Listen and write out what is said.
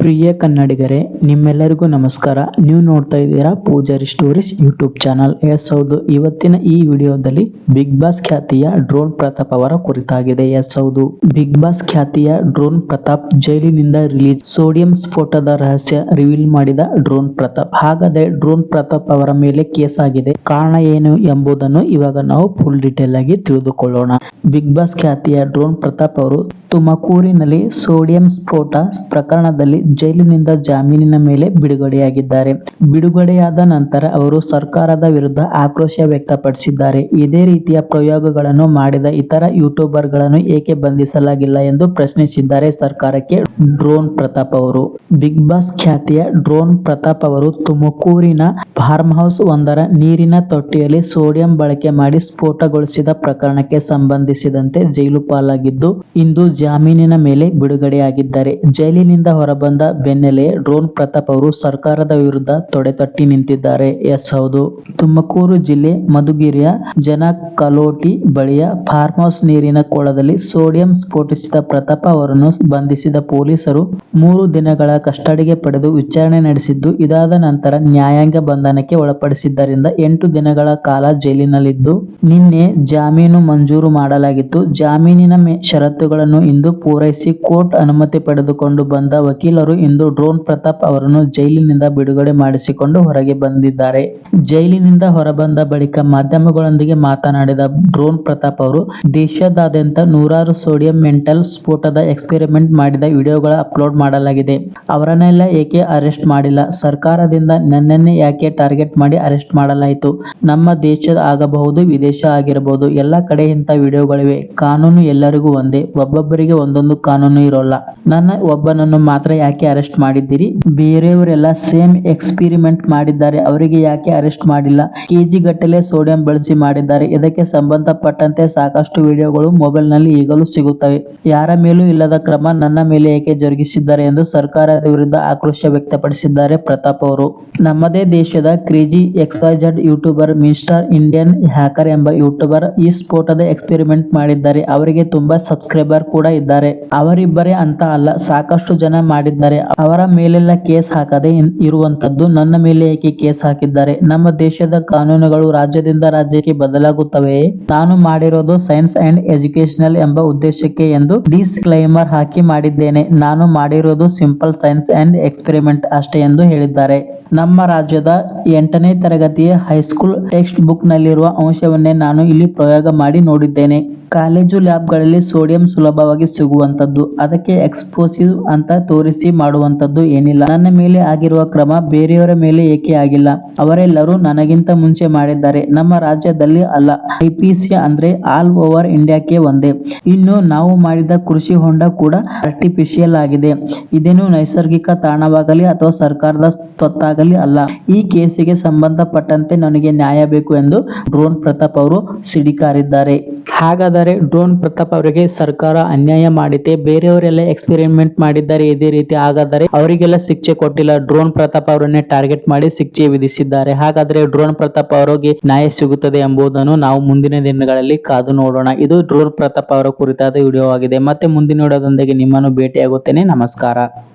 ಪ್ರಿಯ ಕನ್ನಡಿಗರೇ, ನಿಮ್ಮೆಲ್ಲರಿಗೂ ನಮಸ್ಕಾರ. ನೀವು ನೋಡ್ತಾ ಇದ್ದೀರಾ Pujari stories YouTube channel. Yes, ಹೌದು, ಇವತ್ತಿನ ಈ ವಿಡಿಯೋದಲ್ಲಿ ಬಿಗ್ ಬಾಸ್ ಖ್ಯಾತಿಯ ಡ್ರೋನ್ ಪ್ರತಾಪ್ ಅವರ ಕುರಿತಾಗಿದೆ. ಎಸ್, ಹೌದು, ಬಿಗ್ ಬಾಸ್ ಖ್ಯಾತಿಯ ಡ್ರೋನ್ ಪ್ರತಾಪ್ ಜೈಲಿನಿಂದ ರಿಲೀಸ್ ಸೋಡಿಯಂ ಸ್ಫೋಟದ ರಹಸ್ಯ ರಿವೀಲ್ ಮಾಡಿದ ಡ್ರೋನ್ ಪ್ರತಾಪ್. ಹಾಗಾದ್ರೆ ಡ್ರೋನ್ ಪ್ರತಾಪ್ ಅವರ ಮೇಲೆ ಕೇಸ್ ಆಗಿದೆ. ಕಾರಣ ಏನು ಎಂಬುದನ್ನು ಇವಾಗ ನಾವು ಫುಲ್ ಡೀಟೇಲ್ ಆಗಿ ತಿಳಿದುಕೊಳ್ಳೋಣ. ಬಿಗ್ ಬಾಸ್ ಖ್ಯಾತಿಯ ಡ್ರೋನ್ ಪ್ರತಾಪ್ ಅವರು ತುಮಕೂರಿನಲ್ಲಿ ಸೋಡಿಯಂ ಸ್ಫೋಟ ಪ್ರಕರಣದಲ್ಲಿ ಜೈಲಿನಿಂದ ಜಾಮೀನಿನ ಮೇಲೆ ಬಿಡುಗಡೆಯಾಗಿದ್ದಾರೆ. ಬಿಡುಗಡೆಯಾದ ನಂತರ ಅವರು ಸರ್ಕಾರದ ವಿರುದ್ಧ ಆಕ್ರೋಶ ವ್ಯಕ್ತಪಡಿಸಿದ್ದಾರೆ. ಇದೇ ರೀತಿಯ ಪ್ರಯೋಗಗಳನ್ನು ಮಾಡಿದ ಇತರ ಯೂಟ್ಯೂಬರ್ಗಳನ್ನು ಏಕೆ ಬಂಧಿಸಲಾಗಿಲ್ಲ ಎಂದು ಪ್ರಶ್ನಿಸಿದ್ದಾರೆ ಸರ್ಕಾರಕ್ಕೆ ಡ್ರೋನ್ ಪ್ರತಾಪ್ ಅವರು. ಬಿಗ್ ಬಾಸ್ ಖ್ಯಾತಿಯ ಡ್ರೋನ್ ಪ್ರತಾಪ್ ಅವರು ತುಮಕೂರಿನ ಫಾರ್ಮ್ ಹೌಸ್ ಒಂದರ ನೀರಿನ ತೊಟ್ಟಿಯಲ್ಲಿ ಸೋಡಿಯಂ ಬಳಕೆ ಮಾಡಿ ಸ್ಫೋಟಗೊಳಿಸಿದ ಪ್ರಕರಣಕ್ಕೆ ಸಂಬಂಧಿಸಿದಂತೆ ಜೈಲು ಪಾಲಾಗಿದ್ದು, ಇಂದು ಜಾಮೀನಿನ ಮೇಲೆ ಬಿಡುಗಡೆಯಾಗಿದ್ದಾರೆ. ಜೈಲಿನಿಂದ ಹೊರಬಂದ ಬೆನ್ನಲ್ಲೇ ಡ್ರೋನ್ ಪ್ರತಾಪ್ ಅವರು ಸರ್ಕಾರದ ವಿರುದ್ಧ ತೊಡೆತಟ್ಟಿ ನಿಂತಿದ್ದಾರೆ. ಎಸ್, ಹೌದು. ತುಮಕೂರು ಜಿಲ್ಲೆ ಮಧುಗಿರಿಯ ಜನಕಲೋಟಿ ಬಳಿಯ ಫಾರ್ಮ್ ಹೌಸ್ ನೀರಿನ ಕೊಳದಲ್ಲಿ ಸೋಡಿಯಂ ಸ್ಫೋಟಿಸಿದ ಪ್ರತಾಪ್ ಅವರನ್ನು ಬಂಧಿಸಿದ ಪೊಲೀಸರು ಮೂರು ದಿನಗಳ ಕಸ್ಟಡಿಗೆ ಪಡೆದು ವಿಚಾರಣೆ ನಡೆಸಿದ್ದು, ಇದಾದ ನಂತರ ನ್ಯಾಯಾಂಗ ಬಂಧನಕ್ಕೆ ಒಳಪಡಿಸಿದ್ದರಿಂದ ಎಂಟು ದಿನಗಳ ಕಾಲ ಜೈಲಿನಲ್ಲಿದ್ದು, ನಿನ್ನೆ ಜಾಮೀನು ಮಂಜೂರು ಮಾಡಲಾಗಿತ್ತು. ಜಾಮೀನಿನ ಷರತ್ತುಗಳನ್ನು ಇಂದು ಪೂರೈಸಿ ಕೋರ್ಟ್ ಅನುಮತಿ ಪಡೆದುಕೊಂಡು ಬಂದ ವಕೀಲರು ಇಂದು ಡ್ರೋನ್ ಪ್ರತಾಪ್ ಅವರನ್ನು ಜೈಲಿನಿಂದ ಬಿಡುಗಡೆ ಮಾಡಿಸಿಕೊಂಡು ಹೊರಗೆ ಬಂದಿದ್ದಾರೆ. ಜೈಲಿನಿಂದ ಹೊರಬಂದ ಬಳಿಕ ಮಾಧ್ಯಮಗಳೊಂದಿಗೆ ಮಾತನಾಡಿದ ಡ್ರೋನ್ ಪ್ರತಾಪ್ ಅವರು, ದೇಶದಾದ್ಯಂತ ನೂರಾರು ಸೋಡಿಯಂ ಮೆಂಟಲ್ ಸ್ಫೋಟದ ಎಕ್ಸ್ಪರಿಮೆಂಟ್ ಮಾಡಿದ ವಿಡಿಯೋಗಳ ಅಪ್ಲೋಡ್ ಮಾಡಲಾಗಿದೆ. ಅವರನ್ನೆಲ್ಲ ಏಕೆ ಅರೆಸ್ಟ್ ಮಾಡಿಲ್ಲ? ಸರ್ಕಾರದಿಂದ ನನ್ನನ್ನೇ ಯಾಕೆ ಟಾರ್ಗೆಟ್ ಮಾಡಿ ಅರೆಸ್ಟ್ ಮಾಡಲಾಯಿತು? ನಮ್ಮ ದೇಶ ಆಗಬಹುದು, ವಿದೇಶ ಆಗಿರಬಹುದು, ಎಲ್ಲ ಕಡೆ ಇಂಥ ವಿಡಿಯೋಗಳಿವೆ. ಕಾನೂನು ಎಲ್ಲರಿಗೂ ಒಂದೇ, ಒಬ್ಬೊಬ್ಬರಿಗೆ ಒಂದೊಂದು ಕಾನೂನು ಇರೋಲ್ಲ. ನನ್ನ ಒಬ್ಬನನ್ನು ಮಾತ್ರ ಯಾಕೆ ಅರೆಸ್ಟ್ ಮಾಡಿದ್ದೀರಿ? ಬೇರೆಯವರೆಲ್ಲ ಸೇಮ್ ಎಕ್ಸ್ಪಿರಿಮೆಂಟ್ ಮಾಡಿದ್ದಾರೆ. ಅವರಿಗೆ ಯಾಕೆ ಅರೆಸ್ಟ್ ಮಾಡಿಲ್ಲ? ಕೆಜಿ ಗಟ್ಟಲೆ ಸೋಡಿಯಂ ಬಳಸಿ ಮಾಡಿದ್ದಾರೆ. ಇದಕ್ಕೆ ಸಂಬಂಧಪಟ್ಟಂತೆ ಸಾಕಷ್ಟು ವಿಡಿಯೋಗಳು ಮೊಬೈಲ್ನಲ್ಲಿ ಈಗಲೂ ಸಿಗುತ್ತವೆ. ಯಾರ ಮೇಲೂ ಇಲ್ಲದ ಕ್ರಮ ನನ್ನ ಮೇಲೆ ಏಕೆ ಜರುಗಿಸಿದ್ದಾರೆ ಎಂದು ಸರ್ಕಾರದ ವಿರುದ್ಧ ಆಕ್ರೋಶ ವ್ಯಕ್ತಪಡಿಸಿದ್ದಾರೆ ಪ್ರತಾಪ್ ಅವರು. ನಮ್ಮದೇ ದೇಶದ crazy ಎಕ್ಸೈಜೆಡ್ YouTuber mister Indian hacker ಎಂಬ ಯೂಟ್ಯೂಬರ್ ಈ ಸ್ಫೋಟದ ಎಕ್ಸ್ಪೆರಿಮೆಂಟ್ ಮಾಡಿದ್ದಾರೆ. ಅವರಿಗೆ ತುಂಬಾ ಸಬ್ಸ್ಕ್ರೈಬರ್ ಕೂಡ ಇದ್ದಾರೆ. ಅವರಿಬ್ಬರೇ ಅಂತ ಅಲ್ಲ, ಸಾಕಷ್ಟು ಜನ ಮಾಡಿದ್ದಾರೆ. ಅವರ ಮೇಲೆಲ್ಲ ಕೇಸ್ ಹಾಕದೆ ಇರುವಂತದ್ದು ನನ್ನ ಮೇಲೆ ಏಕೆ ಕೇಸ್ ಹಾಕಿದ್ದಾರೆ? ನಮ್ಮ ದೇಶದ ಕಾನೂನುಗಳು ರಾಜ್ಯದಿಂದ ರಾಜ್ಯಕ್ಕೆ ಬದಲಾಗುತ್ತವೆಯೇ ನಾನು ಮಾಡಿರೋದು ಸೈನ್ಸ್ ಅಂಡ್ ಎಜುಕೇಶನಲ್ ಎಂಬ ಉದ್ದೇಶಕ್ಕೆ ಎಂದು ಡಿಸ್ಕ್ಲೈಮರ್ ಹಾಕಿ ಮಾಡಿದ್ದೇನೆ. ನಾನು ಮಾಡಿರೋದು ಸಿಂಪಲ್ ಸೈನ್ಸ್ ಅಂಡ್ ಎಕ್ಸ್ಪೆರಿಮೆಂಟ್ ಅಷ್ಟೇ ಎಂದು ಹೇಳಿದ್ದಾರೆ. ನಮ್ಮ ರಾಜ್ಯದ ಎಂಟನೇ ತರಗತಿಯ ಹೈಸ್ಕೂಲ್ ಟೆಕ್ಸ್ಟ್ ಬುಕ್ ನಲ್ಲಿರುವ ಅಂಶವನ್ನೇ ನಾನು ಇಲ್ಲಿ ಪ್ರಯೋಗ ಮಾಡಿ ನೋಡಿದ್ದೇನೆ. ಕಾಲೇಜು ಲ್ಯಾಬ್ಗಳಲ್ಲಿ ಸೋಡಿಯಂ ಸುಲಭವಾಗಿ ಸಿಗುವಂತದ್ದು, ಅದಕ್ಕೆ ಎಕ್ಸ್ಪೋಸಿವ್ ಅಂತ ತೋರಿಸಿ ಮಾಡುವಂತದ್ದು ಏನಿಲ್ಲ. ನನ್ನ ಮೇಲೆ ಆಗಿರುವ ಕ್ರಮ ಬೇರೆಯವರ ಮೇಲೆ ಏಕೆ ಆಗಿಲ್ಲ? ಅವರೆಲ್ಲರೂ ನನಗಿಂತ ಮುಂಚೆ ಮಾಡಿದ್ದಾರೆ. ನಮ್ಮ ರಾಜ್ಯದಲ್ಲಿ ಅಲ್ಲ. ಐಪಿಸಿ ಅಂದ್ರೆ ಆಲ್ ಓವರ್ ಇಂಡಿಯಾಕ್ಕೆ ಒಂದೇ. ಇನ್ನು ನಾವು ಮಾಡಿದ ಕೃಷಿ ಹೊಂಡ ಕೂಡ ಆರ್ಟಿಫಿಷಿಯಲ್ ಆಗಿದೆ. ಇದೇನು ನೈಸರ್ಗಿಕ ತಾಣವಾಗಲಿ ಅಥವಾ ಸರ್ಕಾರದ ಸ್ವತ್ತಾಗಲಿ ಅಲ್ಲ. ಈ ಕೇಸಿಗೆ ಸಂಬಂಧಪಟ್ಟಂತೆ ನನಗೆ ನ್ಯಾಯ ಬೇಕು ಎಂದು ಡ್ರೋನ್ ಪ್ರತಾಪ್ ಅವರು ಸಿಡಿಕಾರಿದ್ದಾರೆ. ಹಾಗಾದರೆ ಡ್ರೋನ್ ಪ್ರತಾಪ್ ಅವರಿಗೆ ಸರ್ಕಾರ ಅನ್ಯಾಯ ಮಾಡಿದೆ. ಬೇರೆಯವರೆಲ್ಲ ಎಕ್ಸ್ಪೆರಿಮೆಂಟ್ ಮಾಡಿದ್ದಾರೆ. ಇದೇ ರೀತಿ ಹಾಗಾದರೆ ಅವರಿಗೆಲ್ಲ ಶಿಕ್ಷೆ ಕೊಟ್ಟಿಲ್ಲ. ಡ್ರೋನ್ ಪ್ರತಾಪ್ ಅವರನ್ನೇ ಟಾರ್ಗೆಟ್ ಮಾಡಿ ಶಿಕ್ಷೆ ವಿಧಿಸಿದ್ದಾರೆ. ಹಾಗಾದರೆ ಡ್ರೋನ್ ಪ್ರತಾಪ್ ಅವರಿಗೆ ನ್ಯಾಯ ಸಿಗುತ್ತದೆ ಎಂಬುದನ್ನು ನಾವು ಮುಂದಿನ ದಿನಗಳಲ್ಲಿ ಕಾದು ನೋಡೋಣ. ಇದು ಡ್ರೋನ್ ಪ್ರತಾಪ್ ಅವರ ಕುರಿತಾದ ವಿಡಿಯೋ ಆಗಿದೆ ಮತ್ತೆ ಮುಂದಿನ ವಿಡಿಯೋದೊಂದಿಗೆ ನಿಮ್ಮನ್ನು ಭೇಟಿಯಾಗುತ್ತೇನೆ. ನಮಸ್ಕಾರ.